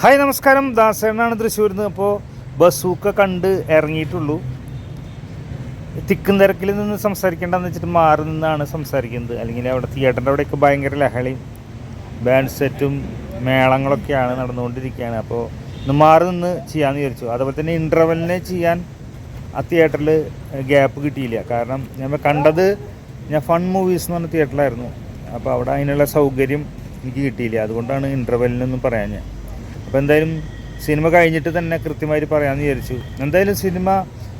Hi നമസ്കാരം. ദാസേനാണ് തൃശ്ശൂരിൽ നിന്ന്. അപ്പോൾ ബസ്സൊക്കെ കണ്ട് ഇറങ്ങിയിട്ടുള്ളൂ. തിക്കും തിരക്കിൽ നിന്ന് സംസാരിക്കേണ്ടെന്ന് വെച്ചിട്ട് മാറി നിന്നാണ് സംസാരിക്കുന്നത്. അല്ലെങ്കിൽ അവിടെ തിയേറ്ററിന്റെ അവിടെയൊക്കെ ഭയങ്കര ലഹളയും ബാൻഡ് സെറ്റും മേളങ്ങളൊക്കെയാണ് നടന്നുകൊണ്ടിരിക്കുകയാണ്. അപ്പോൾ ഒന്ന് മാറി നിന്ന് ചെയ്യാമെന്ന് വിചാരിച്ചു. അതുപോലെ തന്നെ ഇന്റർവെല്ലിനെ ചെയ്യാൻ ആ തിയേറ്ററിൽ ഗ്യാപ്പ് കിട്ടിയില്ല. കാരണം ഞാൻ കണ്ടത് ഞാൻ ഫൺ മൂവീസ് എന്ന് പറഞ്ഞ തിയേറ്ററിലായിരുന്നു അപ്പോൾ അവിടെ അതിനുള്ള സൗകര്യം എനിക്ക് കിട്ടിയില്ല. അതുകൊണ്ടാണ് ഇന്റർവെല്ലിനൊന്നും പറയാൻ ഞാൻ അപ്പോൾ എന്തായാലും സിനിമ കഴിഞ്ഞിട്ട് തന്നെ കൃത്യമായിട്ട് പറയാമെന്ന് വിചാരിച്ചു. എന്തായാലും സിനിമ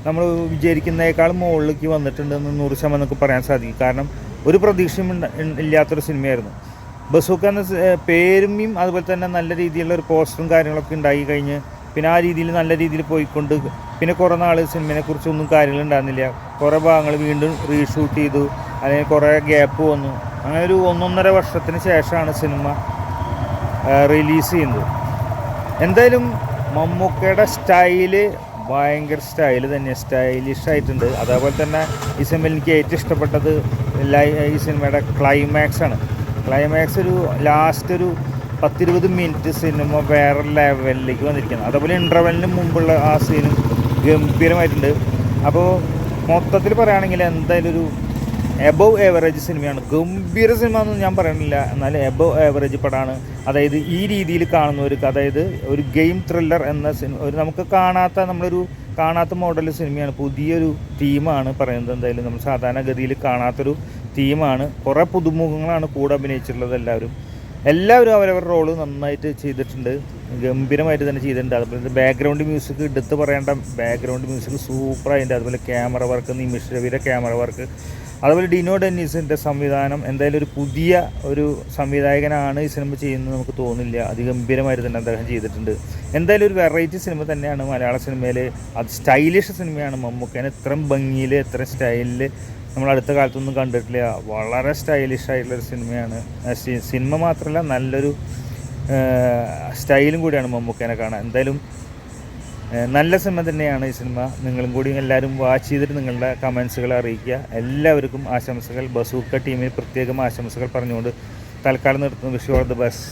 നമ്മൾ വിചാരിക്കുന്നതിനേക്കാളും മുകളിലേക്ക് വന്നിട്ടുണ്ടെന്ന് നൂറ് ശതമാനം നമുക്ക് പറയാൻ സാധിക്കും. കാരണം ഒരു പ്രതീക്ഷയും ഇല്ലാത്തൊരു സിനിമയായിരുന്നു. ബസൂക്ക എന്ന പേരുമയും അതുപോലെ തന്നെ നല്ല രീതിയിലുള്ള ഒരു പോസ്റ്ററും കാര്യങ്ങളൊക്കെ ഉണ്ടായി കഴിഞ്ഞ് പിന്നെ ആ രീതിയിൽ നല്ല രീതിയിൽ പോയിക്കൊണ്ട് പിന്നെ കുറേ നാൾ സിനിമയെ കുറിച്ചൊന്നും കാര്യങ്ങൾ ഉണ്ടായിരുന്നില്ല. കുറേ ഭാഗങ്ങൾ വീണ്ടും റീഷൂട്ട് ചെയ്തു. അല്ലെങ്കിൽ കുറേ ഗ്യാപ്പ് വന്നു. അങ്ങനെ ഒരു ഒന്നൊന്നര വർഷത്തിന് ശേഷമാണ് സിനിമ റിലീസ് ചെയ്യുന്നത്. എന്തായാലും മമ്മൂക്കയുടെ സ്റ്റൈൽ ഭയങ്കര സ്റ്റൈൽ തന്നെ സ്റ്റൈലിഷ് ആയിട്ടുണ്ട്. അതേപോലെ തന്നെ ഈ സിനിമയിൽ എനിക്ക് ഏറ്റവും ഇഷ്ടപ്പെട്ടത് ഈ സിനിമയുടെ ക്ലൈമാക്സ് ആണ്. ക്ലൈമാക്സ് ഒരു ലാസ്റ്റ് ഒരു പത്തിരുപത് മിനിറ്റ് സിനിമ വേറെ ലെവലിലേക്ക് വന്നിരിക്കുന്നത് അതേപോലെ ഇന്റർവെലിന് മുമ്പുള്ള ആ സീനും ഗംഭീരമായിട്ടുണ്ട്. അപ്പോൾ മൊത്തത്തിൽ പറയുകയാണെങ്കിൽ എന്തായാലും ഒരു എബവ് ഏവറേജ് സിനിമയാണ് ഗംഭീര സിനിമ എന്ന് ഞാൻ പറയണില്ല. എന്നാൽ എബവ് ഏവറേജ് പടമാണ്. അതായത് ഈ രീതിയിൽ കാണുന്ന കാണുന്നവർക്ക് അതായത് ഒരു ഗെയിം ത്രില്ലർ എന്ന സിനിമ ഒരു നമുക്ക് കാണാത്ത നമ്മളൊരു കാണാത്ത മോഡൽ സിനിമയാണ് പുതിയൊരു തീമാണ് പറയുന്നത്. എന്തായാലും നമ്മൾ സാധാരണഗതിയിൽ കാണാത്തൊരു തീമാണ് കുറേ പുതുമുഖങ്ങളാണ് കൂടെ അഭിനയിച്ചിട്ടുള്ളത് എല്ലാവരും. എല്ലാവരും അവരവരുടെ റോൾ നന്നായിട്ട് ചെയ്തിട്ടുണ്ട്. ഗംഭീരമായിട്ട് തന്നെ ചെയ്തിട്ടുണ്ട്. അതുപോലെ ബാക്ക്ഗ്രൗണ്ട് മ്യൂസിക് എടുത്ത് പറയേണ്ട ബാക്ക്ഗ്രൗണ്ട് മ്യൂസിക് സൂപ്പറായിട്ടുണ്ട് അതുപോലെ ക്യാമറ വർക്ക് നിമിഷ് രവിയുടെ ക്യാമറ വർക്ക് അതുപോലെ ഡിനോ ഡെന്നീസിന്റെ സംവിധാനം. എന്തായാലും ഒരു പുതിയ ഒരു സംവിധായകനാണ് ഈ സിനിമ ചെയ്യുന്നത് നമുക്ക് തോന്നില്ല അതിഗംഭീരമായിട്ട് തന്നെ അദ്ദേഹം ചെയ്തിട്ടുണ്ട്. എന്തായാലും ഒരു വെറൈറ്റി സിനിമ തന്നെയാണ് മലയാള സിനിമയിൽ അത് സ്റ്റൈലിഷ് സിനിമയാണ് മമ്മൂക്കേനെ. ഇത്രയും ഭംഗിയിൽ ഇത്രയും സ്റ്റൈലിൽ നമ്മൾ അടുത്ത കാലത്തൊന്നും കണ്ടിട്ടില്ല. വളരെ സ്റ്റൈലിഷ് ആയിട്ടുള്ള ഒരു സിനിമയാണ് സിനിമ മാത്രമല്ല നല്ലൊരു സ്റ്റൈലും കൂടിയാണ് മമ്മൂക്കേനെ കാണാൻ. എന്തായാലും നല്ല സിനിമ തന്നെയാണ് ഈ സിനിമ. നിങ്ങളും കൂടി എല്ലാവരും വാച്ച് ചെയ്തിട്ട് നിങ്ങളുടെ കമൻസുകൾ അറിയിക്കുക. എല്ലാവർക്കും ആശംസകൾ. ബസൂക്ക ടീമിന് പ്രത്യേകം ആശംസകൾ പറഞ്ഞുകൊണ്ട് തൽക്കാലം നിർത്തുന്നു. Vishu all the bus